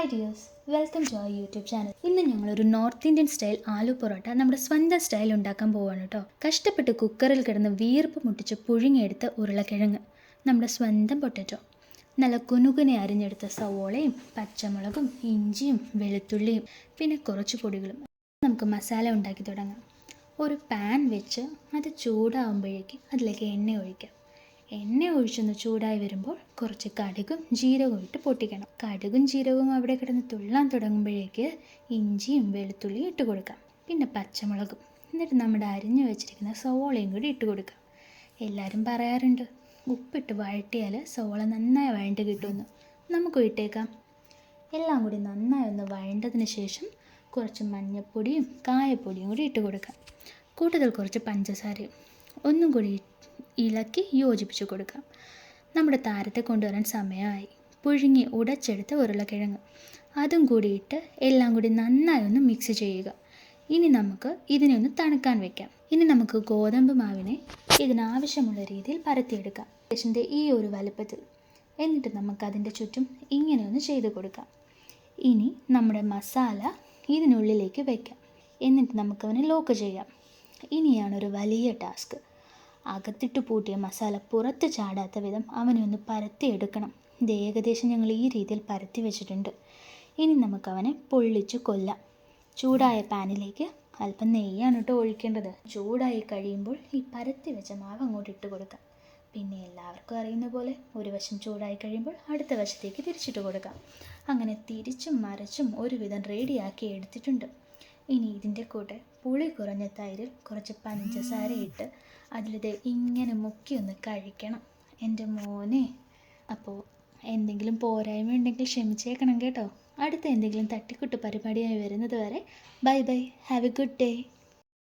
Hi dears welcome to our YouTube channel ഇന്ന് ഞങ്ങളൊരു north Indian style aloo parotta നമ്മുടെ സ്വന്തം സ്റ്റൈൽ ഉണ്ടാക്കാൻ പോവാണ് കേട്ടോ കഷ്ടപ്പെട്ട് കുക്കറിൽ കിടന്ന് വീർപ്പ് മുട്ടിച്ച് പുഴുങ്ങിയെടുത്ത ഉരുളക്കിഴങ്ങ്. നമ്മുടെ സ്വന്തം പൊട്ടറ്റോ നല്ല കുനുകുനെ അരിഞ്ഞെടുത്ത സവോളയും പച്ചമുളകും ഇഞ്ചിയും വെളുത്തുള്ളിയും പിന്നെ കുറച്ച് പൊടികളും. നമുക്ക് മസാല ഉണ്ടാക്കി തുടങ്ങാം. ഒരു പാൻ വെച്ച് അത് ചൂടാവുമ്പോഴേക്ക് അതിലേക്ക് എണ്ണ ഒഴിക്കാം. എണ്ണ ഒഴിച്ചൊന്ന് ചൂടായി വരുമ്പോൾ കുറച്ച് കടുകും ജീരകവും ഇട്ട് പൊട്ടിക്കണം. കടുകും ജീരകവും അവിടെ കിടന്ന് തുള്ളാൻ തുടങ്ങുമ്പോഴേക്ക് ഇഞ്ചിയും വെളുത്തുള്ളിയും ഇട്ട് കൊടുക്കാം. പിന്നെ പച്ചമുളകും. എന്നിട്ട് നമ്മുടെ അരിഞ്ഞു വെച്ചിരിക്കുന്ന സവോളയും കൂടി ഇട്ട് കൊടുക്കാം. എല്ലാവരും പറയാറുണ്ട് ഉപ്പിട്ട് വഴറ്റിയാൽ സവോള നന്നായി വഴണ്ട് കിട്ടുമെന്ന്. നമുക്ക് ഇട്ടേക്കാം. എല്ലാം കൂടി നന്നായി ഒന്ന് വഴണ്ടതിന് ശേഷം കുറച്ച് മഞ്ഞൾപ്പൊടിയും കായപ്പൊടിയും കൂടി ഇട്ട് കൊടുക്കാം. കൂട്ടത്തിൽ കുറച്ച് പഞ്ചസാരയും ഒന്നും കൂടി ഇളക്കി യോജിപ്പിച്ച് കൊടുക്കാം. നമ്മുടെ താരത്തെ കൊണ്ടുവരാൻ സമയമായി. പുഴുങ്ങി ഉടച്ചെടുത്ത ഉരുളക്കിഴങ്ങ്. അതും കൂടിയിട്ട് എല്ലാം കൂടി നന്നായി ഒന്ന് മിക്സ് ചെയ്യുക. ഇനി നമുക്ക് ഇതിനെ ഒന്ന് തണുക്കാൻ വെക്കാം. ഇനി നമുക്ക് ഗോതമ്പ് മാവിനെ ഇതിനാവശ്യമുള്ള രീതിയിൽ പരത്തിയെടുക്കാം. ദേശിന്റെ ഈ ഒരു വലുപ്പത്തിൽ. എന്നിട്ട് നമുക്ക് അതിന്റെ ചുറ്റും ഇങ്ങനെ ഒന്ന് ചെയ്ത് കൊടുക്കാം. ഇനി നമ്മുടെ മസാല ഇതിനുള്ളിലേക്ക് വയ്ക്കാം എന്നിട്ട് നമുക്കവനെ ലോക്ക് ചെയ്യാം. ഇനിയാണ് ഒരു വലിയ ടാസ്ക് അകത്തിട്ട് പൂട്ടിയ മസാല പുറത്ത് ചാടാത്ത വിധം അവനെ ഒന്ന് പരത്തിയെടുക്കണം ഇത് ഏകദേശം ഞങ്ങൾ ഈ രീതിയിൽ പരത്തി വെച്ചിട്ടുണ്ട്. ഇനി നമുക്കവനെ പൊള്ളിച്ച് കൊല്ലാം. ചൂടായ പാനിലേക്ക് അല്പം നെയ്യാണ് കേട്ടോ ഒഴിക്കേണ്ടത്. ചൂടായി കഴിയുമ്പോൾ ഈ പരത്തി വെച്ച മാവ് അങ്ങോട്ട് ഇട്ട് കൊടുക്കാം. പിന്നെ എല്ലാവർക്കും അറിയുന്ന പോലെ ഒരു വശം ചൂടായി കഴിയുമ്പോൾ അടുത്ത വശത്തേക്ക് തിരിച്ചിട്ട് കൊടുക്കാം. അങ്ങനെ തിരിച്ചും മറിച്ചും ഒരുവിധം റെഡിയാക്കി എടുത്തിട്ടുണ്ട്. ഇനി ഇതിന്റെ കൂടെ പുളി കുറഞ്ഞ തൈരിൽ കുറച്ച് പഞ്ചസാര ഇട്ട് അതിലിത് ഇങ്ങനെ മുക്കി ഒന്ന് കഴിക്കണം എന്റെ മോനെ അപ്പോൾ എന്തെങ്കിലും പോരായ്മ ഉണ്ടെങ്കിൽ ക്ഷമിച്ചേക്കണം കേട്ടോ. അടുത്ത എന്തെങ്കിലും തട്ടിക്കുട്ട് പരിപാടിയായി വരുന്നത് വരെ bye bye. Have a good day.